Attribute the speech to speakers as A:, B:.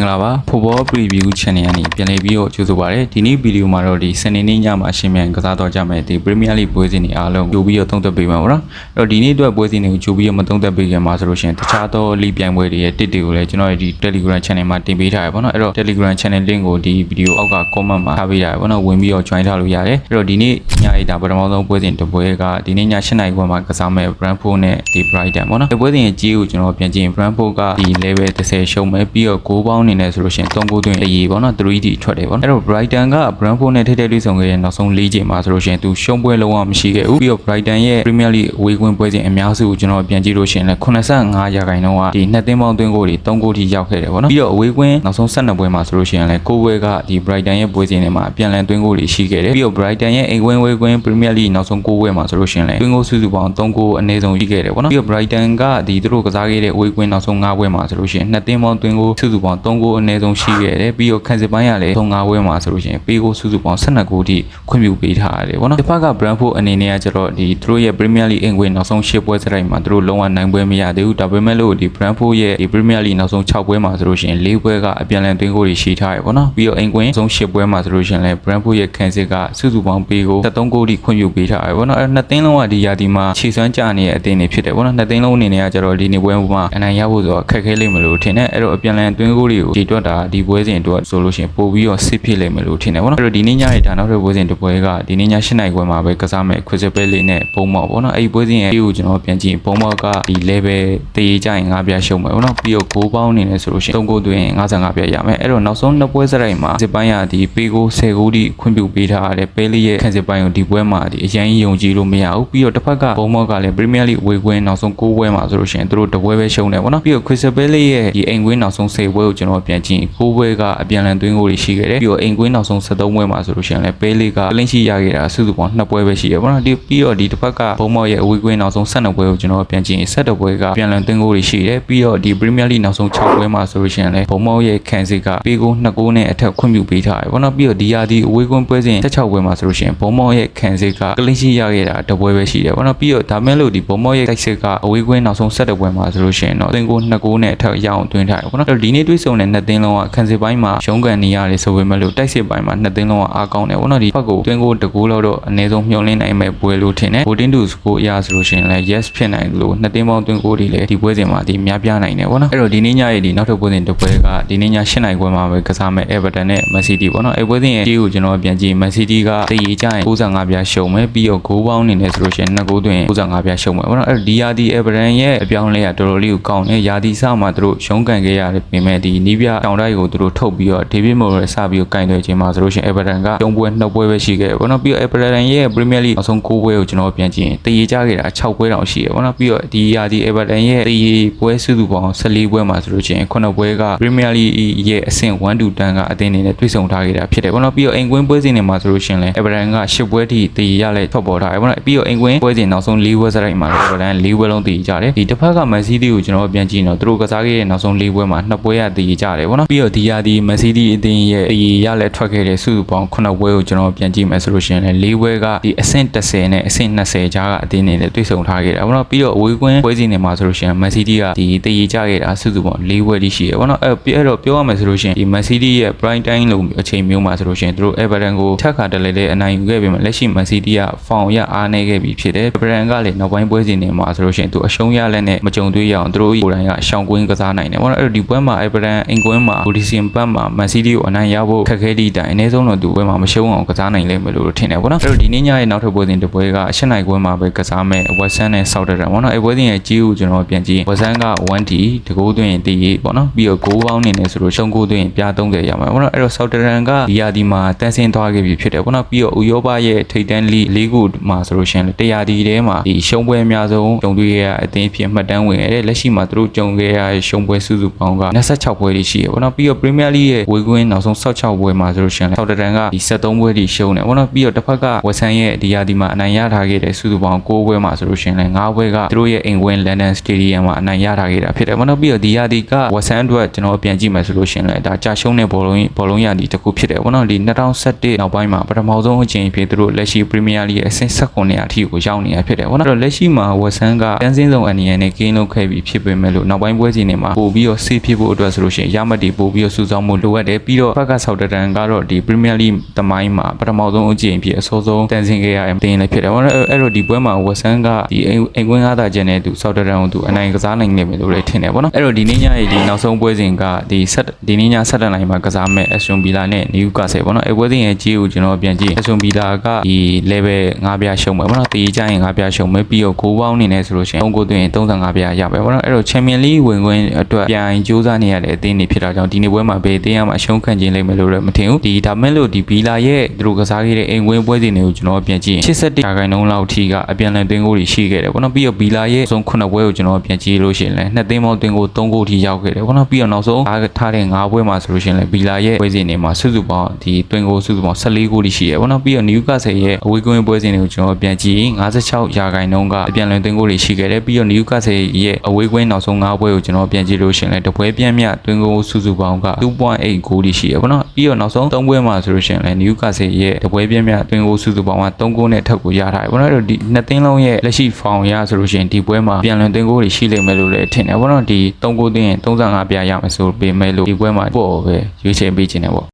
A: င်္ဂလာပါ Football Preview Channel ကနေပြန်လည်ပြီးတော့ကြိုဆိုပါရစေဒီနေ့ဗီဒီယိုမှာတော့ဒီစနေနေ့ညမှာအရှင်မြန်ကစားတော့ကြမယ်ဒီ Premier League ပွဲစဉ်တွေအားလုံးကြိုပြီးတော့သုံးသပ်ပေးမှာပေါ့နော်အဲ့တော့ဒီနေ့အတွက်ပွဲစဉ်တွေကိုကြိုပြီးတော့မသုံးသပ်ပေးခင်မှာဆိုလို့ရှိရင်တခြားသော league ပြိုင်ပွဲတွေရဲ့တစ်တွေကိုလည်းကျွန်တော်ရဲ့ဒီ Telegram Channel မှာတင်ပေးထားရပေါ့နော်အဲ့တော့ Telegram Channel link ကိုဒီဗီဒီယိုအောက်က comment မှာထားပေးထားရပေါ့နော်ဝင်ပြီးတော့ join ထားလို့ရတယ်အဲ့တော့ဒီနေ့ညအိတာပထမဆုံးပွဲစဉ်တစ်ပွဲကဒီနေ့ည7:00နာရီခွဲမှာကစားမယ် Brentford နဲ့ဒီ Brighton ပေါ့နော်ဒီပွဲစဉ်ရဲ့ကြီးကိုကျွန်တော်ပြန်ကြည့်ရင် Brentford ကဒီ level 30ရှုံးမယ်ပြီးတော့6ပေါင်းအနေနဲ့ဆိုလို့ရှိရင်3ဂိုးသွင်းအရေးပေါ့နော် 3D ထွက်တယ်ပေါ့နော်အဲ့တော့ Brighton က Brentford နဲ့ထိထိတွေ့ဆုံခဲ့တဲ့နောက်ဆုံး၄ချိန်မှာဆိုလို့ရှိရင်သူရှုံးပွဲလုံးဝမရှိခဲ့ဘူးပြီးတော့ Brighton ရဲ့ Premier League အဝေးကွင်းပွဲစဉ်အများစုကိုကျွန်တော်ပြန်ကြည့်လို့ရှိရင်လည်း85ရာခိုင်နှုန်းကဒီနှစ်သင်းပေါင်းသွင်းဂိုးတွေ3ဂိုးထိရောက်ခဲ့တယ်ပေါ့နော်ပြီးတော့အဝေးကွင်းနောက်ဆုံး12ပွဲမှာဆိုလို့ရှိရင်လည်း6ပွဲကဒီ Brighton ရဲ့ပွဲစဉ်တွေမှာပြန်လည်သွင်းဂိုးတွေရှိခဲ့တယ်ပြီးတော့ Brighton ရဲ့အိမ်ကွင်းဝေးကွင်း Premier League နောက်ဆုံး6ပွဲမှာဆိုလို့ရှိရင်လည်းသွင်းဂိုးစုစုပေါင်း3ဂိုးအနည်းဆုံးရှိခဲ့တယ်ပေါ့နော်ပြီးတော့ Brighton ကဒီသူတို့ကစားခဲ့တဲ့အဝေးကွင်းနောက်ဆုံး9ပွဲမှာဆိုလို့ရှိရင်နှစ်သင်းပေါင်းသွင်းဂိုးစုစုပေါင်း3ဂိုးအနည်းဆုံးရှိခဲ့တယ်ပြီးတော့ခံစစ်ပိုင်းရလည်းသုံး9ပွဲမှာဆိုလို့ရှိရင်ပေးဂိုးစုစုပေါင်း12ဂိုးထိခွင့်ပြုပေးထားရတယ်ပေါ့နော်တစ်ဖက်က Brentford အနေနဲ့ကကျတော့ဒီသူတို့ရဲ့ Premier League အိမ်ကွင်းနောက်ဆုံး10ပွဲစရိုက်မှာသူတို့လုံးဝနိုင်ပွဲမရသေးဘူးဒါပေမဲ့လို့ဒီ Brentford ရဲ့ဒီ Premier League နောက်ဆုံး6ပွဲမှာဆိုလို့ရှိရင်4ပွဲကအပြန်အလှန်သွင်းဂိုးတွေရှိထားရပေါ့နော်ပြီးတော့အိမ်ကွင်းဆုံး10ပွဲမှာဆိုလို့ရှိရင်လည်း Brentford ရဲ့ခံစစ်ကစုစုပေါင်းပေးဂိုး73ဂိုးထိခွင့်ပြုပေးထားရပေါ့နော်အဲနှစ်သင်းလုံးကဒီရာသီမှာခြေစွမ်းကြနေတဲ့အသင်းတွေဖြစ်တယ်ပေါ့နော်နှစ်သင်းလုံးအနေနဲ့ကကျတော့ဒီနေပွဲမှာအနိုင်ရဖို့ဆိုတော့ခက်ခဲလိမ့်မလို့ထင်တယ်အဲ့တော့အပြန်အလှန်သွင်းဂိုးတွေကိုဒီတွက်တာဒီပွဲစဉ်အတွက်ဆိုလို့ရှိရင်ပို့ပြီးတော့စစ်ဖြစ်လိမ့်မယ်လို့ထင်တယ်ပေါ့နော်အဲ့တော့ဒီနေ့ညရဲ့ဒါနောက်တဲ့ပွဲစဉ်တစ်ပွဲကဒီနေ့ည7နိုင်ခွဲမှာပဲကစားမယ် Crystal Palace နဲ့ပုံမော့ပေါ့နော်အဲ့ဒီပွဲစဉ်ရဲ့ဒီကိုကျွန်တော်ပြန်ကြည့်ပုံမော့ကဒီ level တရေကြရင်5ပြရှုံးမယ်ပေါ့နော်ပြီးတော့6ပေါင်းအနေနဲ့ဆိုလို့ရှိရင်3ဂိုးသွင်း55ပြရမယ်အဲ့တော့နောက်ဆုံးနှစ်ပွဲစရိုက်မှာစစ်ပိုင်းရဒီပေကို10ဂိုးထိခွင့်ပြုပေးထားတဲ့ Palace ရဲ့ခံစစ်ပိုင်းကိုဒီပွဲမှာဒီအရင်ယုံကြည်လို့မရဘူးပြီးတော့တစ်ဖက်ကပုံမော့ကလည်း Premier League ဝေကွင်းနောက်ဆုံး6ပွဲမှာဆိုလို့ရှိရင်သူတို့တပွဲပဲရှုံးတယ်ပေါ့နော်ပြီးတော့ Crystal Palace ရဲ့ဒီအိမ်ကွင်းနောက်ဆုံး10ပွဲကိုကျွန်တော်ပြန်ကြည့်6ပွဲကအပြန်အလှန်သွင်းဂိုးတွေရှိခဲ့တယ်ပြီးတော့အိမ်ကွင်းနောက်ဆုံး73ပွဲမှာဆိုလို့ရှိရင်လည်း Palace ကလင်းရှိရခဲ့တာစုစုပေါင်း2ပွဲပဲရှိတယ်ပေါ့နော်ဒီပြီးတော့ဒီတစ်ဖက်ကပုံမော့ရဲ့အဝေးကွင်းနောက်ဆုံး12ပွဲကိုကျွန်တော်ပြန်ကြည့်7ပွဲကပြန်အလှန်သွင်းဂိုးတွေရှိတယ်ပြီးတော့ဒီ Premier League နောက်ဆုံး6ပွဲမှာဆိုလို့ရှိရင်လည်းပုံမော့ရဲ့ခံစစ်ကပေးဂိုး2ဂိုးနဲ့အထက်ခွင့်ပြုပေးထားတယ်ပေါ့နော်ပြီးတော့ဒီယာဒီအဝေးကွင်းပွဲစဉ်16ပွဲမှာဆိုလို့ရှိရင်ပုံမော့ရဲ့ခံစစ်ကကလင်းရှိရခဲ့တာတပွဲပဲရှိတယ်ပေါ့နော်ပြီးတော့ဒါမဲ့လို့ဒီပုံမော့ရဲ့တိုက်စစ်ကအဝေးကွင်းနောက်ဆုံး7ပွဲမှာဆိုလို့ရှိရင်တော့သွင်းဂိုး2ဂိုးနဲ့အထက်ရအောင်သွင်းထားတယ်ပေါ့နော်အဲ့တော့ဒီနေ့တွေးဆုံတဲ့နှစ်သင်းလုံးကခံစစ်ပိုင်းမှာရုံးကန်နေရတယ်ဆိုပေမဲ့လို့တိုက်စစ်ပိုင်းမှာနှစ်သင်းလုံးကအားကောင်းတယ်ပေါ့နော်ဒီဘက်ကိုသွင်းဂိုး2ဂိုးလောက်တော့အနည်းဆုံးမျှော်လင့်နိုင်မဲ့ပွဲလို့ထင်တယ် voting to score အရဆိုလို့ရှိရင်လည်း yes ဖြစ်နိုင်လို့နှစ်သင်းပေါင်းသွင်းဂိုးတွေလည်းဒီပွဲစဉ်မှာဒီများပြားနိုင်တယ်ပေါ့နော်အဲ့တော့ဒီနေ့ညရဲ့ဒီနောက်ထပ်ပွဲစဉ်တစ်ပွဲကဒီနေ့ည8နိုင်ခွဲမှာပဲကစားမဲ့ Everton နဲ့ Man City ပေါ့နော်အဲ့ပွဲစဉ်ရဲ့ဒီကိုကျွန်တော်ပြန်ကြည့် Man City ကတည်ရကြရင်65ပြားရှုံမယ်ပြီးတော့ဂိုးပေါင်းနေတယ်ဆိုလို့ရှိရင်2ဂိုးသွင်း65ပြားရှုံမယ်ပေါ့နော်အဲ့တော့ဒီယာဒီ Everton ရဲ့အပြောင်းလဲကတော်တော်လေးကိုကောင်းတယ်ယာဒီစမှာသူတို့ရုံးကန်ခဲ့ရတယ်ပြင်မဲ့ဒီနီးပြတောင်တိုက်ကိုသူတို့ထုတ်ပြီးတော့ David Moyes စပြီးတော့ကင်သွဲခြင်းမှာဆိုလို့ရှိရင် Everton ကတုံးပွဲနှစ်ပွဲပဲရှိခဲ့တယ်ပေါ့နော်ပြီးတော့ Everton ရဲ့ Premier League နောက်ဆုံး9ပွဲကိုကျွန်တော်ပြန်ကြည့်ရင်တည်ရကြခဲ့တာ6ပွဲတောင်ရှိတယ်ပေါ့နော်ပြီးတော့ဒီယာဒီ Everton ရဲ့တည်ရပွဲစုစုပေါင်း14ပွဲမှာဆိုလို့ရှိရင်9ပွဲက Premier League ရဲ့အဆင့်1 to 10ကအသင်းအနေနဲ့တွေ့ဆုံထားခဲ့တာဖြစ်တယ်ပေါ့နော်ပြီးတော့အိမ်ကွင်းပွဲစဉ်တွေမှာဆိုလို့ရှိရင်လည်း Everton က10ပွဲထိတည်ရလဲထွက်ပေါ်ထားတယ်ပေါ့နော်ပြီးတော့အိမ်ကွင်းပွဲစဉ်နောက်ဆုံး4ပွဲစရိုက်မှာ Everton 4ပွဲလုံးတည်ကြတယ်ဒီတစ်ဖက်က Man City ကိုကျွန်တော်ပြန်ကြည့်တော့သူတို့ကစားခဲ့တဲ့နောက်ဆုံး၄ပွဲမှာ2ပွဲရတည်ကြတယ်ပေါ့နော်ပြီးတော့ဒီယာဒီ Man City အသင်းရဲ့တည်ရလဲထွက်ခဲ့တဲ့စုစုပေါင်း9ပွဲကိုကျွန်တော်ပြန်ကြည့်မယ်ဆိုလို့ရှိရင်လည်း၄ပွဲကဒီအဆင့်10နဲ့အဆင့်20ကြားကအသင်းတွေနဲ့တွေ့ဆုံထားခဲ့တာပေါ့နော်ပြီးတော့အဝေးကွင်းပွဲစဉ်တွေမှာဆိုလို့ရှိရင် Man City ကဒီတည်ကြခဲ့တာစုစုပေါင်း၄ပွဲတိရှိတယ်ပေါ့နော်အဲ့အဲ့တော့ပြောရမယ်ဆိုလို့ရှိရင်ဒီ Man City ရဲ့ prime time လို့အချိန်မျိုးမှာဆိုလို့ရှိရင်သူတို့ Everton ကိုထက်ခါတလဲလဲအနိုင်ယူခဲ့ပြီးမှလက်ရှိ Man City က form ရအားနေခဲ့ပြီဖြစ်တယ် Everton ကလည်းနောက်ပိုင်းပွဲစဉ်တွေမှာဆိုလို့ရှိရင်သူအရှုံးရလက်နဲ့မကြုံတွေ့ရအောင်သူတို့ကိုယ်တိုင်ကရှောင်ကွင်းကစားနိုင်တယ်ပေါ့နော်အဲ့တော့ဒီပွဲမှာ Everton အင်ကွင်းမှာ Goodison ဘက်မှာ Man City ကိုအနိုင်ရဖို့ခက်ခဲသည့်တိုင်အနည်းဆုံးတော့သူပွဲမှာမရှုံးအောင်ကစားနိုင်လိမ့်မယ်လို့ထင်တယ်ပေါ့နော်အဲ့တော့ဒီနေ့ညရဲ့နောက်ထပ်ပွဲစဉ်တစ်ပွဲကအရှက်နိုင်ပွဲမှာပဲကစားမယ် West Ham နဲ့ Southampton ပေါ့နော်အဲ့ပွဲစဉ်ရဲ့ကြီးကိုကျွန်တော်ပြန်ကြည့် West Ham က 1-t တကိုးသွင်းရင်တည်ရေးပေါ့နော်ပြီးတော့ဂိုးပေါင်းနေနေဆိုလို့ရှုံးဂိုးသွင်းရင်ပြား30ရမှာပေါ့နော်အဲ့တော့ Southampton ကဒီရာဒီမှာတန်းဆင်းသွားခဲ့ပြီဖြစ်တယ်ပေါ့နော်ပြီးတော့ဥရောပရဲ့ထိပ်တန်းလိ၄ခုမှာဆိုလို့ရှိရင်တရားဒီထဲမှာဒီရှုံးပွဲအများဆုံးကြုံတွေ့ရတဲ့အသင်းဖြစ်မှတ်တမ်းဝင်ခဲ့တယ်လက်ရှိမှာသူတို့ကြုံခဲ့ရတဲ့ရှုံးပွဲစုစုပေါင်းက26ပွဲတွေရှိတယ်ပေါ့နော်ပြီးတော့ Premier League ရဲ့ဝေကွင်းနောက်ဆုံး16ပွဲမှာဆိုလို့ရှိရင်ဆောက်တန်ကဒီ73ပွဲတွေရှုံးတယ်ပေါ့နော်ပြီးတော့တစ်ဖက်ကဝက်ဆန်ရဲ့ဒီယာဒီမှာအနိုင်ရထားခဲ့တဲ့စုစုပေါင်း9ပွဲမှာဆိုလို့ရှိရင်လည်း9ပွဲကသူတို့ရဲ့အိမ်ဝင်း London Stadium မှာအနိုင်ရထားခဲ့တာဖြစ်တယ်ပေါ့နော်ပြီးတော့ဒီယာဒီကဝက်ဆန်အတွက်ကျွန်တော်ပြန်ကြည့်မယ်ဆိုလို့ရှိရင်လည်းဒါကြာရှုံးတဲ့ဘောလုံးဘောလုံးရဒီတစ်ခုဖြစ်တယ်ပေါ့နော်ဒီ2011နောက်ပိုင်းမှာပထမဆုံးအကြိမ်ဖြစ်သူတို့လက်ရှိ Premier League ရဲ့အဆင့်19ရာအထိကိုရောက်နေတာဖြစ်တယ်ပေါ့နော်အဲ့တော့လက်ရှိမှာဝက်ဆန်ကတန်းစင်းဆောင်အနေနဲ့ကင်းလုံးခဲ့ပြီးဖြစ်ပေမဲ့လို့နောက်ပိုင်းပွဲစဉ်တွေမှာပို့ပြီးတော့ဆေးဖြစ်ဖို့အတွက်ဆိုလို့ရှိရင်ရမှတ်တွေပို့ပြီးတော့စုဆောင်းမှုလိုအပ်တယ်ပြီးတော့ဘက်ကဆောက်တတန်ကတော့ဒီ Premier League တမိုင်းမှာပထမဆုံးအကြိမ်ဖြစ်အစောဆုံးတန်ဆင်ခဲ့ရတဲ့တင်လည်းဖြစ်တယ်ပေါ့နော်အဲ့တော့ဒီပွဲမှာဝက်ဆန်ကဒီအိမ်ကွင်းကားတာကျန်တဲ့သူဆောက်တတန်ကိုသူအနိုင်ကစားနိုင်နေမယ်လို့လည်းထင်တယ်ပေါ့နော်အဲ့တော့ဒီနေ့ညရဲ့ဒီနောက်ဆုံးပွဲစဉ်ကဒီဆက်ဒီနေ့ညဆက်တန်လိုင်းမှာကစားမဲ့ Aston Villa နဲ့ Newcastle ပေါ့နော်အဲ့ပွဲစဉ်ရဲ့ကြီးကိုကျွန်တော်ပြန်ကြည့် Aston Villa ကဒီ level 5ပြားရှုံးမယ်ပေါ့နော်တေးကြရင်5ပြားရှုံးမယ်ပြီးတော့ကိုးပေါင်းနေနေဆိုလို့ရှိရင်3ကိုသွင်းရင်35ပြားရပဲပေါ့နော်အဲ့တော့ Champion League ဝင်ခွင့်အတွက်ပြန်ကြိုးစားနေရတဲ့အသင်းတွေဖြစ်တာကြောင့်ဒီနေ့ပွဲမှာဘယ်အသင်းကမှအရှုံးခံခြင်းလိမ့်မယ်လို့လည်းမထင်ဘူးဒီဒါမဲ့လို့ဒီ Villa ရဲ့သူတို့ကစားခဲ့တဲ့အိမ်ဝင်ပွဲစဉ်တွေကိုကျွန်တော်ပြန်ကြည့်ရင်81ရာခိုင်နှုန်းလောက်ထိကအပြန်လည်သွင်းကိုတွေရှိခဲ့တယ်ပေါ့နော်ပြီးတော့ Villa ရဲ့ဆုံး9ပွဲကိုကျွန်တော်ပြန်ကြည့်လို့ရှိရင်လည်းနှစ်သင်းပေါင်းသွင်းကို3ဂိုးထိရောက်ခဲ့တယ်ပေါ့နော်ပြီးတော့နောက်ဆုံးအားထားတဲ့9ပွဲမှာဆိုလို့ရှိရင်လည်း Villa ရဲ့ပွဲစဉ်တွေမှာစုစုပေါင်းဒီသွင်းကိုစုစုပေါင်း14ဂိုးထိရှိတယ်ပေါ့နော်ပြီးတော့ Newcastle ရဲ့အဝေးကွင်းပွဲစဉ်တွေကိုကျွန်တော်ပြန်ကြည့်ရင်56ရာခိုင်နှုန်းကအပြန်လည်သွင်းကိုတွေရှိခဲ့တယ်ပြီးတော့ Newcastle ရဲ့အဝေးကွင်းနောက်ဆုံး9ပွဲကိုကျွန်တော်ပြန်ကြည့်လို့ရှိရင်လည်းတပွဲပြန့်မြတ်သွင်းကိုစုစုပေါင်းက2.8ဂိုးထိရှိတယ်ပေါ့နော်ပြီးတော့နောက်ဆုံး3ပွဲမှာဆိုလို့ရှိရင်လည်း Newcastle ရဲ့တပွဲပြန့်မြတ်သွင်းကိုစုစုပေါင်းက3ဂိုးနဲ့ထပ်ကိုရထားတယ်ပေါ့နော်အဲ့တော့ဒီနှစ်သင်းလုံးရဲ့လက်ရှိဖောင်ရဆိုလို့ရှိရင်ဒီပွဲမှာပြန်လည်သွင်းကိုတွေရှိလိမ့်မယ်လို့လည်းထင်တယ်ပေါ့နော်ဒီ3ဂိုးသွင်းရင်35ပြရမယ်ဆိုပေမဲ့လို့ဒီပွဲမှာပေါ့ပဲရွေးချယ်ပေးခြင်းတယ်ပေါ့